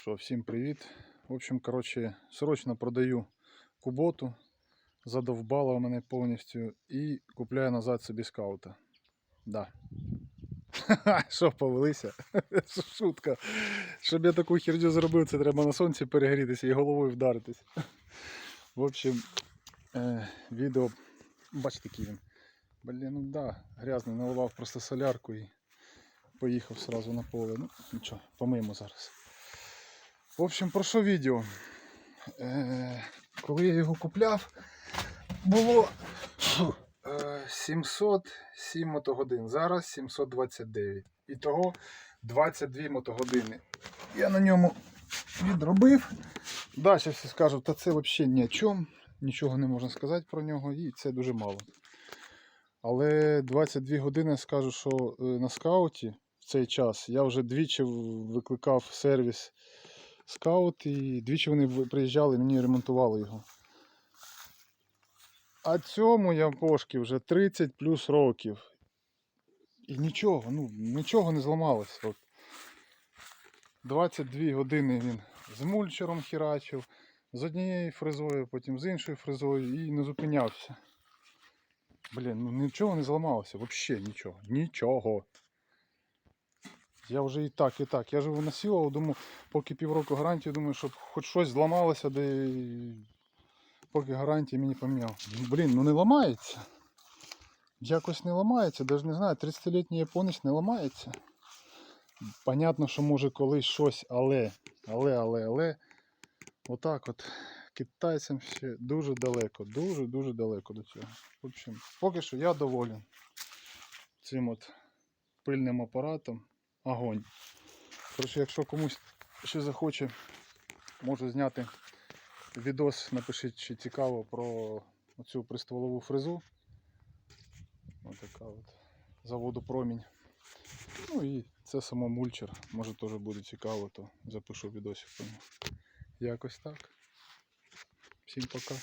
Що, всім привіт. В общем, коротше, срочно продаю куботу. Задовбала мене повністю і купляю назад собі скаута. Да. Що повелися? Шутка. Щоб я таку херню зробив, це треба на сонці перегрітися і головою вдаритись. В общем, е, відео. Бачите, який він. Блін, ну да, грязний, наливав просто солярку і поїхав сразу на поле. Ну, нічого, помиємо зараз. В общем, про що відео? Е, коли я його купляв, було е, 707 мотогодин. Зараз 729. Ітого 22 мотогодини. Я на ньому відробив. Да, зараз всі скажуть, та це взагалі ні о чому. Нічого не можна сказати про нього, і це дуже мало. Але 22 години скажу, що е, на скауті в цей час я вже двічі викликав сервіс скаут, і двічі вони приїжджали і мені ремонтували його. А цьому Япошки вже 30 плюс років. І нічого, ну, нічого не зламалося. От. 22 години він з мульчером херачив, з однією фрезою, потім з іншою фрезою і не зупинявся. Блін, ну нічого не зламалося, взагалі нічого. Нічого. Я вже і так, і так. Я ж його насілував, думаю, поки півроку гарантії, думаю, щоб хоч щось зламалося, де поки гарантії мені поміняв. Блін, ну не ламається. Якось не ламається, навіть не знаю, 30-літній японець не ламається. Понятно, що може колись щось, але, але, але, але. Отак от. Китайцям ще дуже далеко, дуже-дуже далеко до цього. В общем, поки що я доволен цим от пильним апаратом. Огонь. Коротше, якщо комусь ще захоче, можу зняти відос, напишіть, чи цікаво про цю пристволову фрезу. Ось така от заводу промінь. Ну і це само мульчер. Може теж буде цікаво, то запишу відосик про нього. Якось так. Всім пока.